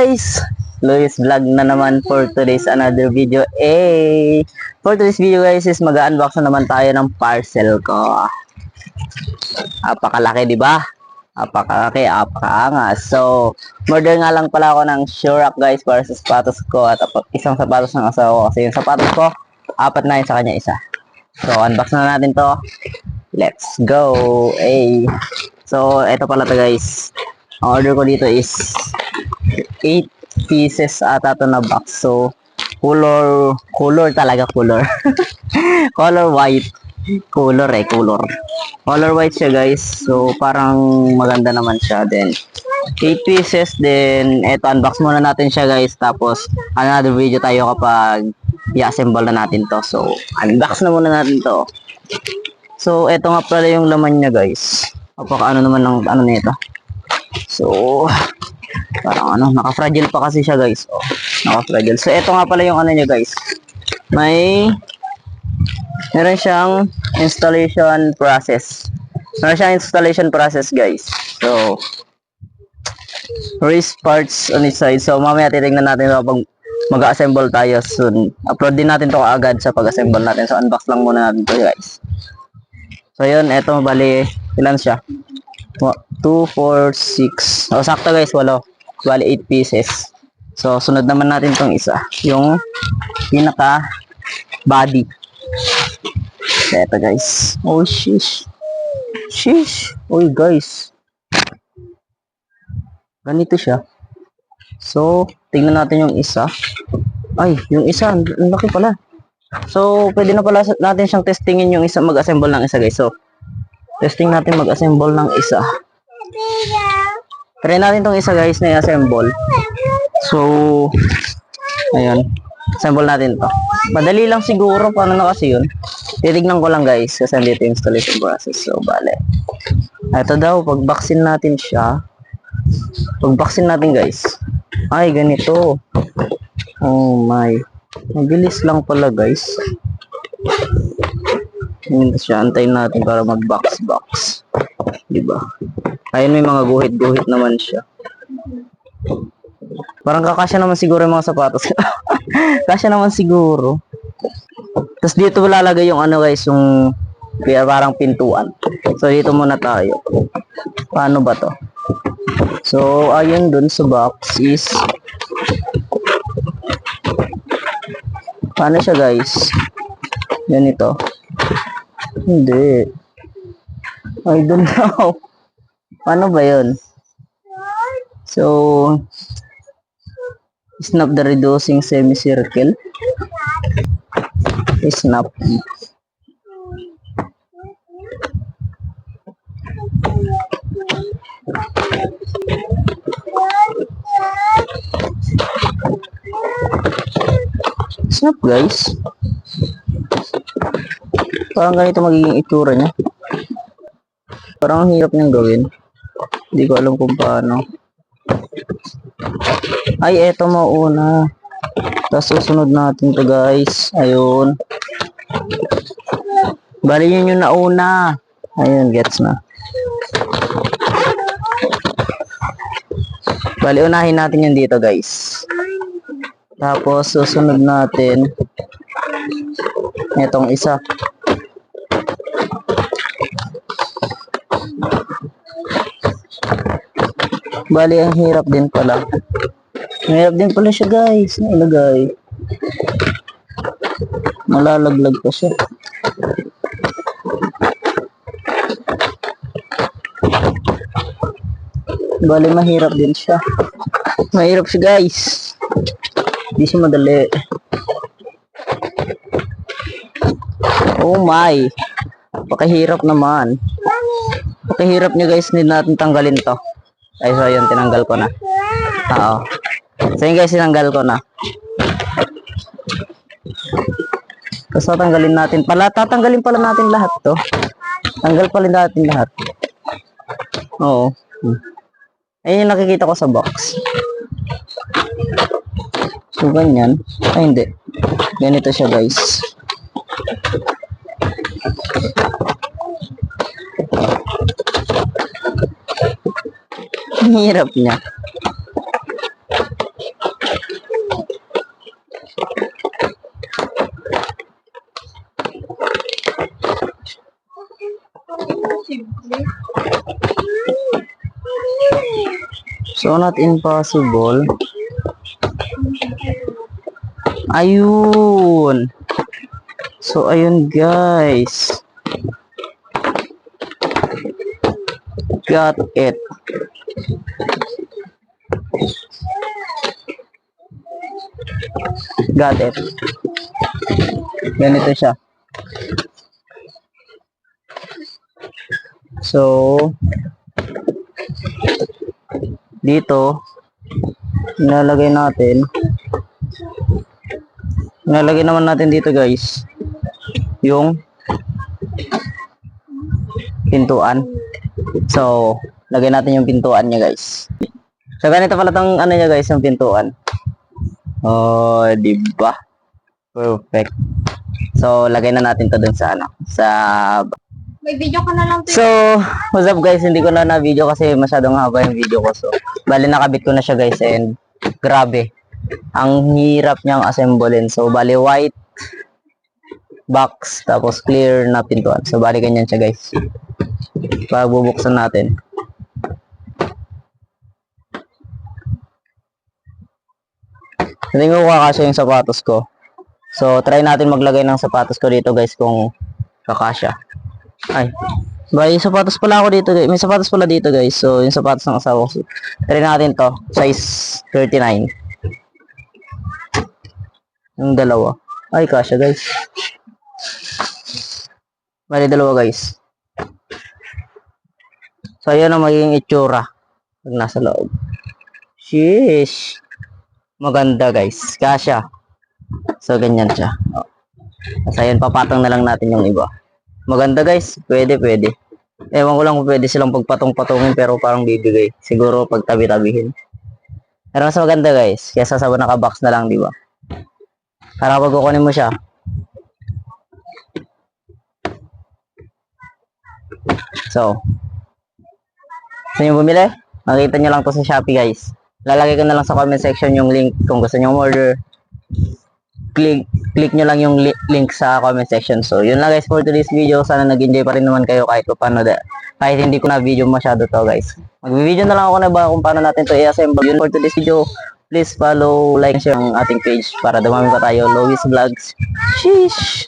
guys! Luis Vlog na naman for today's another video. Eh, for today's video guys is mag-unbox na naman tayo ng parcel ko. Apakalaki, di ba? Apakalaki, apakaangas. So, order nga lang pala ako ng Shurak guys para sa sapatos ko at isang sapatos ng asawa ko. Kasi yung sapatos ko, apat na yun sa kanya isa. So, unbox na natin to. Let's go! Eh. So, eto pala to guys. Ang order ko dito is 8 pieces ata to na box. So, color, color talaga color. color white. Color eh, color. Color white siya guys. So, parang maganda naman siya. Then, 8 pieces. Then, eto, unbox muna natin siya guys. Tapos, another video tayo kapag i-assemble na natin to. So, unbox na muna natin to. So, eto nga pala yung laman niya guys. Apaka ano naman ng ano nito. So, parang ano, naka-fragile pa kasi siya guys. Oh, naka-fragile. So, eto nga pala yung ano niya guys. May, meron siyang installation process. Meron siyang installation process guys. So, race parts on its side. So, mamaya titignan natin ito pag mag-assemble tayo soon. Upload din natin to agad sa pag-assemble natin. So, unbox lang muna natin to guys. So, yun. Eto, bali, ilan siya? 2, 4, 6. O, sakto guys, walo. Bali, 8 pieces. So, sunod naman natin tong isa. Yung pinaka body. Eto guys. Oh, shish. Shish. Uy, guys. Ganito siya. So, tingnan natin yung isa. Ay, yung isa, ang laki pala. So, pwede na pala natin siyang testingin yung isa, mag-assemble ng isa guys. So, testing natin mag-assemble ng isa. Try natin tong isa guys na i-assemble. So, ayun. Assemble natin to. Madali lang siguro. Paano na kasi yun? Titignan ko lang guys. Kasi dito yung installation process. So, bale. Ito daw, pag vaccine natin siya. Pag vaccine natin guys. Ay, ganito. Oh my. Mabilis lang pala guys. Ganito siya. Antayin natin para mag-box box. Diba? Ayun may mga guhit-guhit naman siya. Parang kakasya naman siguro yung mga sapatos. Kasya naman siguro. Tapos dito lalagay yung ano guys, yung parang pintuan. So dito muna tayo. Paano ba to? So ayun dun sa box is Paano siya guys? Ganito. Hindi. I don't know. Paano ba yun? So, snap the reducing semicircle. Snap. Snap guys. Parang ganito magiging itsura niya. Parang ang hirap niyang gawin. Hindi ko alam kung paano. Ay, eto mauna. Tapos susunod natin to guys. Ayun. Bali yun yung nauna. Ayun, gets na. Bali, unahin natin yun dito guys. Tapos susunod natin itong isa. Bali, ang hirap din pala. Mahirap din pala siya guys, na ilagay. Malalaglag pa siya. Bali, mahirap din siya. Mahirap siya guys. Hindi siya madali. Oh my. Pakahirap naman. Pakahirap niya guys, need natin tanggalin to. Ay, so yun, tinanggal ko na. Oo. So yun guys, tinanggal ko na. Tapos tatanggalin natin. Pala, tatanggalin pala natin lahat to. Tanggal pala natin lahat. Oo. Ayun yung nakikita ko sa box. So, ganyan. Ay, hindi. Ganito siya, guys. ang hirap niya. So not impossible. Ayun. So ayun guys. Got it. Got it. Ganito siya. So, dito, nilalagay natin, nilalagay naman natin dito guys, yung pintuan. So, lagay natin yung pintuan niya guys. So, ganito pala tong ano niya guys, yung pintuan. Oh, di ba? Perfect. So, lagay na natin to dun sa ano, sa May video ka na lang. So, what's up guys? Hindi ko na na-video kasi masyadong haba yung video ko. So, bali nakabit ko na siya guys and grabe. Ang hirap niyang assemblein. So, bali white box tapos clear na pintuan. So, bali ganyan siya guys. Pag bubuksan natin. Hindi ko kakasya yung sapatos ko. So, try natin maglagay ng sapatos ko dito guys kung kakasya. Ay. Ba, yung sapatos pala ako dito, guys. May sapatos pala dito, guys. So, yung sapatos ng asawa ko. Try natin to. Size 39. Yung dalawa. Ay, kasha, guys. Bali, dalawa, guys. So, ayan ang magiging itsura pag nasa loob. Sheesh. Maganda, guys. Kasha. So, ganyan siya. Oh. Tapos, ayan, papatong na lang natin yung iba. Maganda guys, pwede, pwede. Ewan ko lang kung pwede silang pagpatong-patungin pero parang bibigay. Siguro pag tabi-tabihin. Pero mas maganda guys, kesa sa naka-box na lang, di ba? Para pag kukunin mo siya. So, gusto nyo bumili? Makita nyo lang to sa Shopee guys. Lalagay ko na lang sa comment section yung link kung gusto nyo order click click nyo lang yung li- link sa comment section. So, yun lang guys for today's video. Sana nag-enjoy pa rin naman kayo kahit pa paano kahit hindi ko na video masyado to guys. Mag-video na lang ako na ba kung paano natin to i-assemble. Yun for today's video. Please follow, like, share ang ating page para dumami pa tayo. Lois Vlogs. Sheesh!